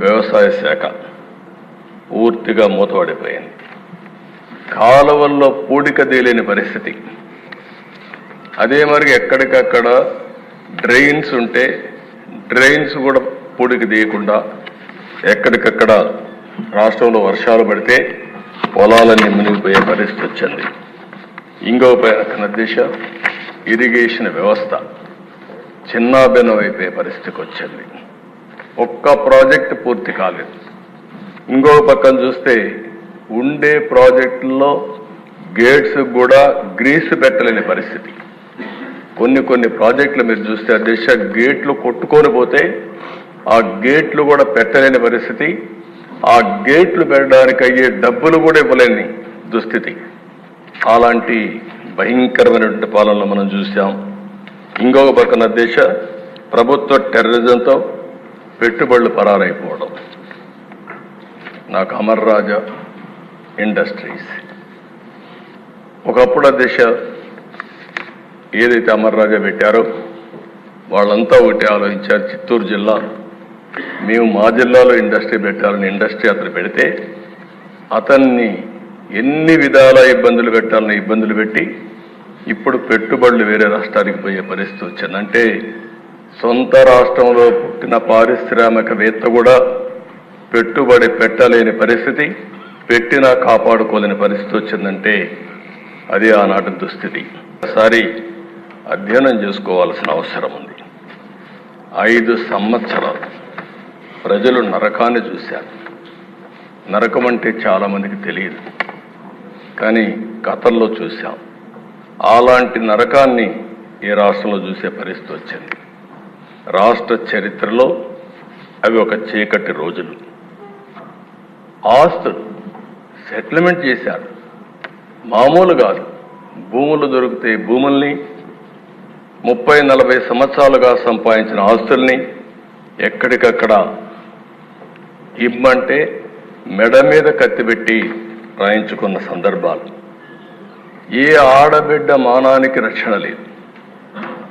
వ్యవసాయ శాఖ పూర్తిగా మూతపడిపోయింది. కాలువల్లో పూడిక తేలేని పరిస్థితి. అదే మరి ఎక్కడికక్కడ డ్రైన్స్ ఉంటే డ్రైన్స్ కూడా పూడిక తీయకుండా ఎక్కడికక్కడ రాష్ట్రంలో వర్షాలు పడితే పొలాలన్నీ మునిగిపోయే పరిస్థితి వచ్చింది. ఇంకో పైన దిశ ఇరిగేషన్ వ్యవస్థ చిన్నాభిన్నం అయిపోయే పరిస్థితికి వచ్చింది. ఒక్క ప్రాజెక్ట్ పూర్తి కాలేదు. ఇంకో పక్కన చూస్తే ఉండే ప్రాజెక్టుల్లో గేట్స్ కూడా గ్రీస్ పెట్టలేని పరిస్థితి. కొన్ని కొన్ని ప్రాజెక్టులు మీరు చూస్తే ఆ దిశ గేట్లు కొట్టుకొని పోతే ఆ గేట్లు కూడా పెట్టలేని పరిస్థితి. ఆ గేట్లు పెట్టడానికి అయ్యే డబ్బులు కూడా ఇవ్వలేని దుస్థితి. అలాంటి భయంకరమైనటువంటి పాలనలో మనం చూసాం. ఇంకొక పక్కన దేశ ప్రభుత్వ టెర్రరిజంతో పెట్టుబడులు పరారైపోవడం. నాకు అమర్ రాజా ఇండస్ట్రీస్. ఒకప్పుడు ఆ దిశ ఏదైతే అమర్ రాజా పెట్టారో వాళ్ళంతా ఒకటి ఆలోచించారు చిత్తూరు జిల్లా. మేము మా జిల్లాలో ఇండస్ట్రీ పెట్టాలని ఇండస్ట్రీ అతను పెడితే అతన్ని ఎన్ని విధాల ఇబ్బందులు పెట్టాలని ఇబ్బందులు పెట్టి ఇప్పుడు పెట్టుబడులు వేరే రాష్ట్రానికి పోయే పరిస్థితి వచ్చింది. అంటే సొంత రాష్ట్రంలో పుట్టిన పారిశ్రామికవేత్త కూడా పెట్టుబడి పెట్టలేని పరిస్థితి పెట్టినా కాపాడుకోలేని పరిస్థితి వచ్చిందంటే అది ఆనాటి దుస్థితి. ఒకసారి అధ్యయనం చేసుకోవాల్సిన అవసరం ఉంది. ఐదు సంవత్సరాలు ప్రజలు నరకాన్ని చూశారు. నరకం అంటే చాలామందికి తెలియదు. కానీ కథల్లో చూశాం. అలాంటి నరకాన్ని ఈ రాష్ట్రంలో చూసే పరిస్థితి వచ్చింది. రాష్ట్ర చరిత్రలో అవి ఒక చీకటి రోజులు. ఆస్తులు సెటిల్మెంట్ చేశారు. మామూలు కాదు. భూములు దొరికితే భూముల్ని ముప్పై నలభై సంవత్సరాలుగా సంపాదించిన ఆస్తుల్ని ఎక్కడికక్కడ ఇమ్మంటే మెడ మీద కత్తిపెట్టి రాయించుకున్న సందర్భాలు. ఏ ఆడబిడ్డ మానానికి రక్షణ లేదు.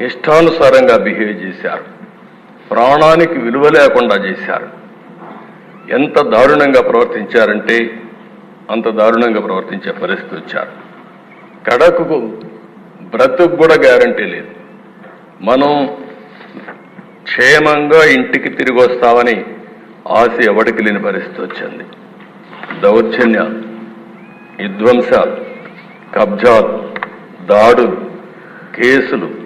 ఇష్టానుసారంగా బిహేవ్ చేశారు. ప్రాణానికి విలువ లేకుండా చేశారు. ఎంత దారుణంగా ప్రవర్తించారంటే అంత దారుణంగా ప్రవర్తించే పరిస్థితి వచ్చారు. కడకుకు బ్రతుకు కూడా గ్యారంటీ లేదు. మనం క్షేమంగా ఇంటికి తిరిగి వస్తామని ఆశ ఎవడికి లేని పరిస్థితి వచ్చింది. దౌర్జన్య విధ్వంసాలు కబ్జాలు దాడులు కేసులు